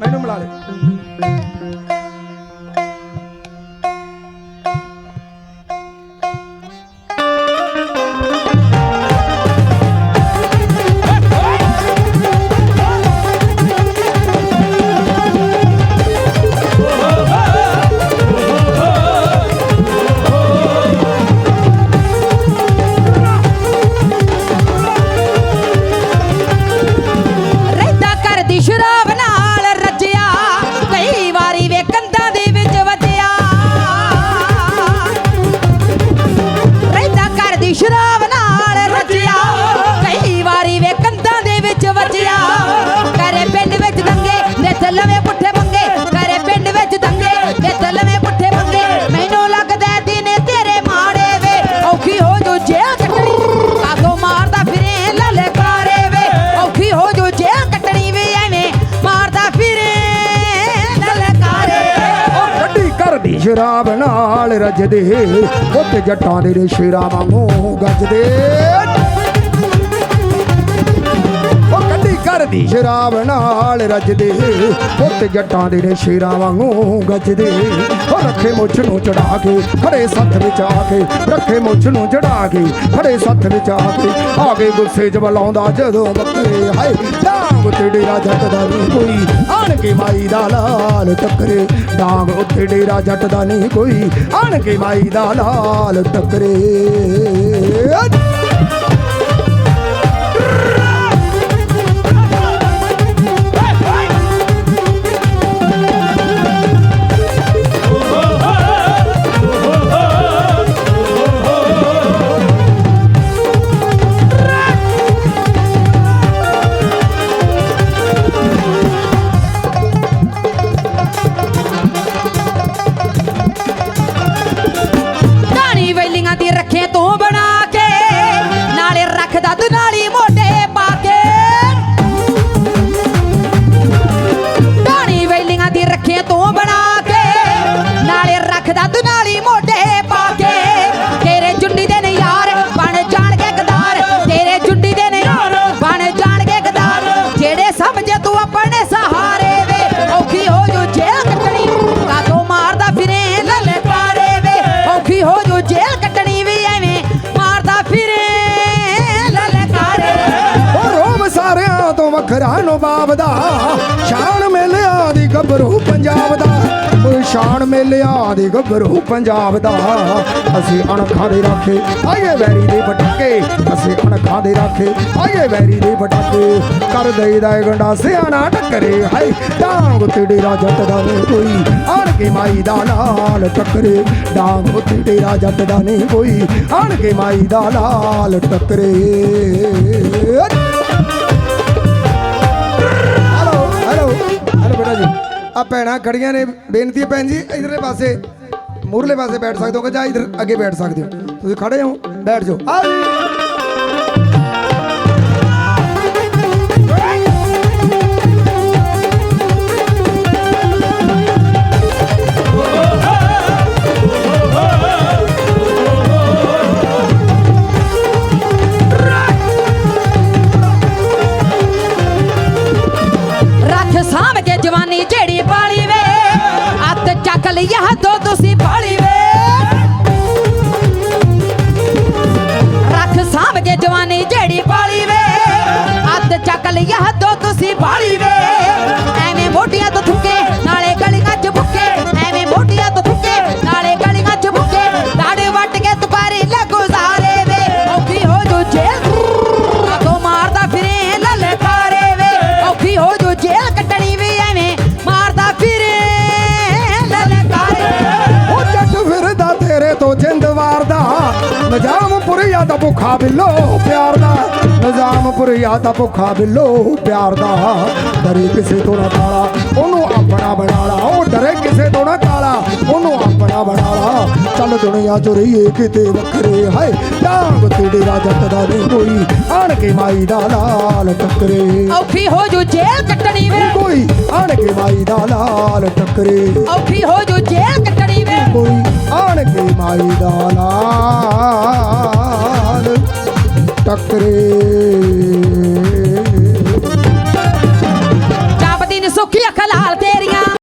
மைனமுலாளு ਸ਼ਰਾਬ ਨਾਲ ਰੱਜਦੇ ਉੱਤੇ ਜੱਟਾਂ ਦੇ ਨੇ ਸ਼ੇਰਾਂ ਵਾਂਗੂ ਗੱਜਦੇ। ਕਰਦੀ ਸ਼ਰਾਬ ਨਾਲ ਰੱਜਦੇ। ਉੱਤੇ ਜੱਟਾਂ ਦੇ ਨੇ ਸ਼ੇਰਾਂ ਵਾਂਗੂ ਗੱਜਦੇ। ਉਹ ਰੱਖੇ ਮੁੱਛ ਨੂੰ ਚੜਾ ਕੇ ਖੜੇ ਸੱਥ ਵਿੱਚ ਆ ਕੇ ਰੱਖੇ ਮੁੱਛ ਨੂੰ ਚੜਾ ਕੇ ਖੜੇ ਸੱਥ ਵਿੱਚ ਆ ਕੇ। ਆ ਕੇ ਗੁੱਸੇ 'ਚ ਬੁਲਾਉਂਦਾ ਜਦੋਂ ਬੱਕਰੇ ਹਾਏ ਡਾਂਗ ਉੱਤੇ ਡੇਰਾ ਜੱਟ ਦਾ ਨਹੀਂ ਕੋਈ। ਆਣ ਕੇ ਮਾਈ ਦਾ ਲਾਲ ਟੱਕਰੇ ਡਾਂਗ ਉੱਤੇ ਡੇਰਾ ਜੱਟ ਦਾ ਨਹੀਂ ਕੋਈ। ਆਣ ਕੇ ਮਾਈ ਦਾ ਲਾਲ ਟੱਕਰੇ। ਸਾਰਿਆਂ ਤੋਂ ਵੱਖਰਾ ਦਾ। ਸ਼ਾਨ ਮੇਲਿਆਂ ਦੀ ਗੱਭਰੂ ਪੰਜਾਬ ਦਾ। ਉਹ ਸ਼ਾਨ ਮੇਲਿਆਂ ਦੀ ਗੱਭਰੂ ਪੰਜਾਬ ਦਾ। ਅਸੀਂ ਅਣਖਾਂ ਦੇ ਰਾਖੇ, ਆਈਏ ਵੈਰੀ ਦੇ ਪਟਾਕੇ। ਅਸੀਂ ਅਣਖਾਂ ਦੇ ਰਾਖੇ, ਆਈਏ ਵੈਰੀ ਦੇ ਪਟਾਕੇ। ਕਰ ਦੇਈਦਾ ਏ ਗੰਡਾ, ਸਿਆਣਾ ਟੱਕਰੇ, ਹਾਏ, ਡਾਂਗ ਉੱਤੇ ਡੇਰਾ ਜੱਟ ਦਾ ਨਹੀਂ ਕੋਈ। ਆਣ ਕੇ ਮਾਈ ਦਾ ਲਾਲ ਟੱਕਰੇ, ਡਾਂਗ ਉੱਤੇ ਡੇਰਾ ਜੱਟ ਦਾ ਨਹੀਂ ਕੋਈ। ਆਣ ਕੇ ਮਾਈ ਦਾ ਲਾਲ ਟੱਕਰੇ। ਆ ਭੈਣਾਂ ਖੜੀਆਂ ਨੇ, ਬੇਨਤੀ ਹੈ ਭੈਣ ਜੀ, ਇਧਰਲੇ ਪਾਸੇ ਮੂਰਲੇ ਪਾਸੇ ਬੈਠ ਸਕਦੇ ਹੋ ਕਿ ਜਾਂ ਇਧਰ ਅੱਗੇ ਬੈਠ ਸਕਦੇ ਹੋ? ਤੁਸੀਂ ਖੜੇ ਹੋ, ਬੈਠ ਜਾਓ। ਆ ਅੱਤ ਦੋ ਤੁਸੀਂ ਪਾਲੀ ਵੇ। ਰੱਖ ਸਾਂਭ ਕੇ ਜਵਾਨੀ ਜਿਹੜੀ ਪਾਲੀ ਵੇ। ਅੱਤ ਚੱਕ ਲਿਆ ਦੋ ਤੁਸੀਂ ਪਾਲੀ ਵੇ। ਐਵੇਂ ਮੋਢੀਆਂ ਤੋਂ ਥੁੱਕੇ, ਨਾਲੇ ਗਲੀਆਂ 'ਚ ਬੁੱਕੇ ਐਵੇਂ ਮੋਢੀਆਂ ਤੋਂ ਥੁੱਕੇ, ਨਾਲੇ ਗਲੀਆਂ 'ਚ ਬੁੱਕੇ ਦਾੜੇ ਵੱਟ ਕੇ ਤੁਕਾਰੇ ਲਗੁਜ਼ਾਰੇ ਵੇ। ਔਖੀ ਹੋ ਜੋ ਜੇਲ੍ਹ ਕਾਤੋਂ ਮਾਰਦਾ ਫਿਰੇ ਲਲਕਾਰੇ ਵੇ। ਔਖੀ ਹੋ ਜੋ ਜੇਲ੍ਹ ਕੱਟਣੀ ਨਿਜ਼ਾਮਪੁਰੀਆ ਦਾ ਭੁੱਖਾ ਬਿੱਲੋ ਪਿਆਰ ਦਾ ਨਿਜ਼ਾਮਪੁਰੀਆ ਦਾ ਭੁੱਖਾ ਬਿੱਲੋ ਪਿਆਰ ਦਾ ਡਰੇ ਕਿਸੇ ਤੋਂ ਨਾ ਕਾਲਾ ਉਹਨੂੰ ਆਪਣਾ ਬਣਾ ਲਾ ਉਹ ਡਰੇ ਕਿਸੇ ਤੋਂ ਨਾ ਕਾਲਾ ਉਹਨੂੰ ਆਪਣਾ ਬਣਾ ਲਾ। ਚੱਲ ਦੁਨੀਆ ਚ ਰਹੀਏ ਕਿਤੇ ਵੱਖਰੇ ਹਾਏ ਡਾਂਗ ਤੇ ਡੇਰਾ ਜੱਟ ਦਾ ਨਹੀਂ ਕੋਈ ਆਣ ਕੇ ਮਾਈ ਦਾ ਲਾਲ ਟੱਕਰੇ। ਔਖੀ ਹੋ ਜੋ ਜੇਲ੍ਹ ਕੱਟਣੀ ਵੇ। ਕੋਈ ਆਣ ਕੇ ਮਾਈ ਦਾ ਲਾਲ ਟੱਕਰੇ। ਔਖੀ ਹੋ ਜੋ ਜੇਲ੍ਹ ਕੱਟਣੀ ਵੇ। ਕੋਈ ਆਣ ਕੇ ਮਾਈ ਦਾ ਲਾਲ ਟੱਕਰੇ